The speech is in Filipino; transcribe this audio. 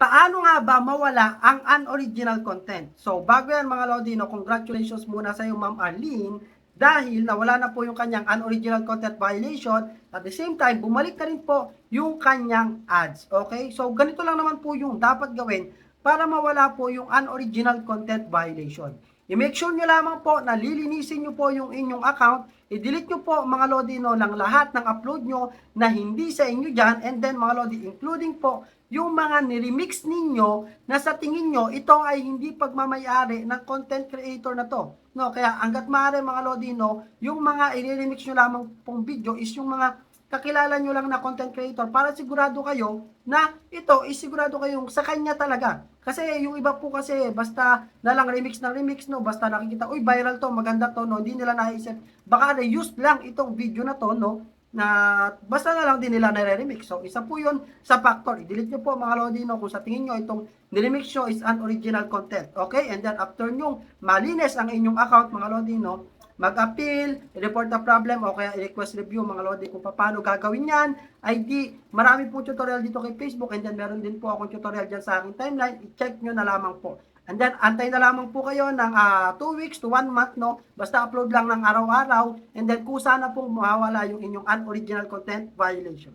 paano nga ba mawala ang unoriginal content? So, bago yan mga Lodino, congratulations muna sa iyo, Ma'am Arlene, dahil nawala na po yung kanyang unoriginal content violation. At the same time, bumalik na rin po yung kanyang ads. Okay? So, ganito lang naman po yung dapat gawin para mawala po yung unoriginal content violation. I-make sure nyo lamang po na lilinisin nyo po yung inyong account. I-delete nyo po mga Lodino ng lahat ng upload nyo na hindi sa inyo dyan. And then mga Lodi, including po yung mga niremix ninyo na sa tingin nyo ito ay hindi pagmamayari ng content creator na to. No, kaya hanggat maaari mga Lodino, yung mga i-remix nyo lamang pong video is yung mga kakilala nyo lang na content creator para sigurado kayo na ito is sigurado kayong sa kanya talaga. Kasi yung iba po kasi basta na lang remix ng remix no, basta nakikita, uy viral to, maganda to, no, hindi nila naisip. Baka reuse lang itong video na to, no, na basta na lang din nila nare-remix. So, isa po yun sa factor. I-delete nyo po mga Lodino kung sa tingin nyo itong niremix nyo is unoriginal content. Okay? And then after nyo malinis ang inyong account mga Lodino, mag-appeal, report the problem o kaya i-request review mga Lodi kung paano gagawin yan. ID, marami po tutorial dito kay Facebook and then meron din po akong tutorial dyan sa aking timeline. I-check nyo na lamang po. And then, antay na lamang po kayo ng 2 weeks to 1 month, no? Basta upload lang ng araw-araw. And then, kung sana pong mawawala yung inyong unoriginal content violation.